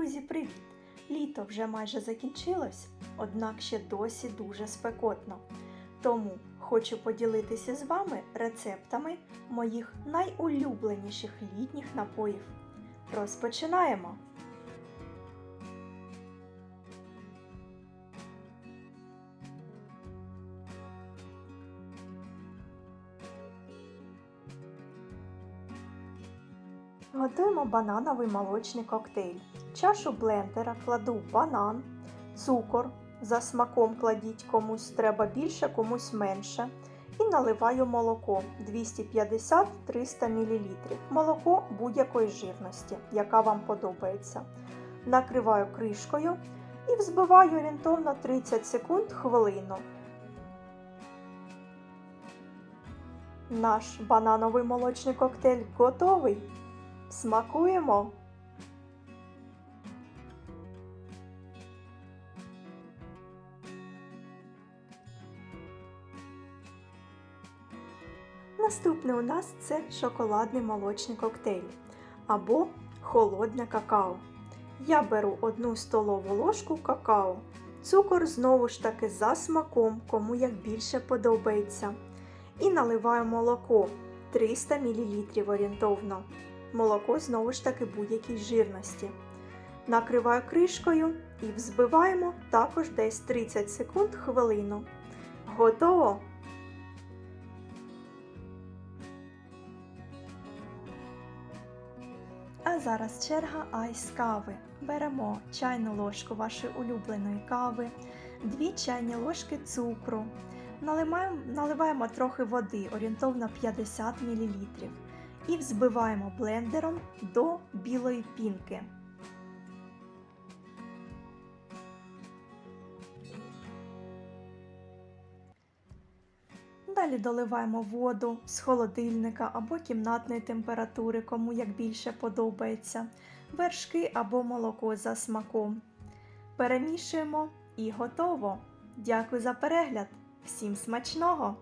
Друзі, привіт! Літо вже майже закінчилось, однак ще досі дуже спекотно. Тому хочу поділитися з вами рецептами моїх найулюбленіших літніх напоїв. Розпочинаємо! Готуємо банановий молочний коктейль. Чашу блендера кладу банан, цукор. За смаком кладіть комусь треба більше, комусь менше. І наливаю молоко 250-300 мл. Молоко будь-якої жирності, яка вам подобається. Накриваю кришкою і взбиваю орієнтовно 30 секунд хвилину. Наш банановий молочний коктейль готовий. Смакуємо! Наступне у нас це шоколадний молочний коктейль або холодне какао. Я беру одну столову ложку какао. Цукор знову ж таки за смаком, кому як більше подобається. І наливаю молоко 300 мл орієнтовно. Молоко знову ж таки будь-якій жирності. Накриваю кришкою і взбиваємо також десь 30 секунд хвилину. Готово! Зараз черга айс кави. Беремо чайну ложку вашої улюбленої кави, 2 чайні ложки цукру. Наливаємо, наливаємо трохи води, орієнтовно 50 мл. І взбиваємо блендером до білої пінки. Далі доливаємо воду з холодильника або кімнатної температури, кому як більше подобається, вершки або молоко за смаком. Перемішуємо і готово. Дякую за перегляд! Всім смачного!